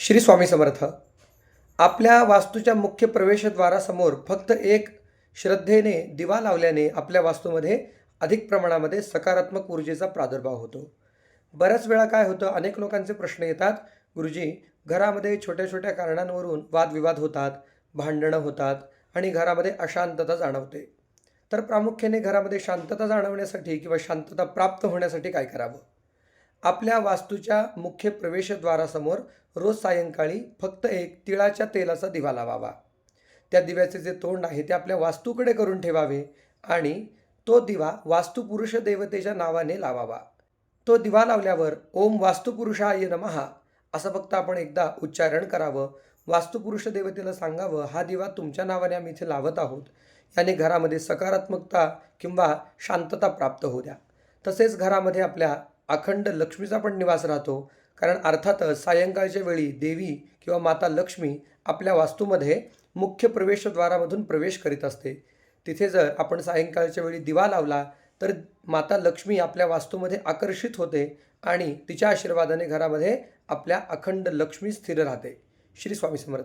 श्री स्वामी समर्थ. आपल्या वास्तूच्या मुख्य प्रवेशद्वारासमोर फक्त एक श्रद्धेने दिवा लावल्याने आपल्या वास्तूमध्ये अधिक प्रमाणामध्ये सकारात्मक ऊर्जेचा प्रादुर्भाव होतो. बऱ्याच वेळा काय होतं अनेक लोकांचे प्रश्न येतात गुरुजी घरामध्ये छोट्या छोट्या कारणांवरून वादविवाद होतात भांडणं होतात आणि घरामध्ये अशांतता जाणवते. तर प्रामुख्याने घरामध्ये शांतता जाणवण्यासाठी किंवा शांतता प्राप्त होण्यासाठी काय करावं? आपल्या वास्तूच्या मुख्य प्रवेशद्वारासमोर रोज सायंकाळी फक्त एक तिळाच्या तेलाचा दिवा लावावा. त्या दिव्याचे जे तोंड आहे ते आपल्या वास्तूकडे करून ठेवावे आणि तो दिवा वास्तुपुरुष देवतेच्या नावाने लावावा. तो दिवा लावल्यावर ओम वास्तुपुरुषाय नमहा असं फक्त आपण एकदा उच्चारण करावं वास्तुपुरुष देवतेला सांगावं हा दिवा तुमच्या नावाने आम्ही इथे लावत आहोत. याने घरामध्ये सकारात्मकता किंवा शांतता प्राप्त होऊ द्या. तसेच घरामध्ये आपल्या अखंड लक्ष्मीचा पण निवास राहतो. कारण अर्थातच सायंकाळच्या वेळी देवी किंवा माता लक्ष्मी आपल्या वास्तूमध्ये मुख्य प्रवेशद्वारामधून प्रवेश करीत असते. तिथे जर आपण सायंकाळच्या वेळी दिवा लावला तर माता लक्ष्मी आपल्या वास्तूमध्ये आकर्षित होते आणि तिच्या आशीर्वादाने घरामध्ये आपल्या अखंड लक्ष्मी स्थिर राहते. श्री स्वामी समर्थ.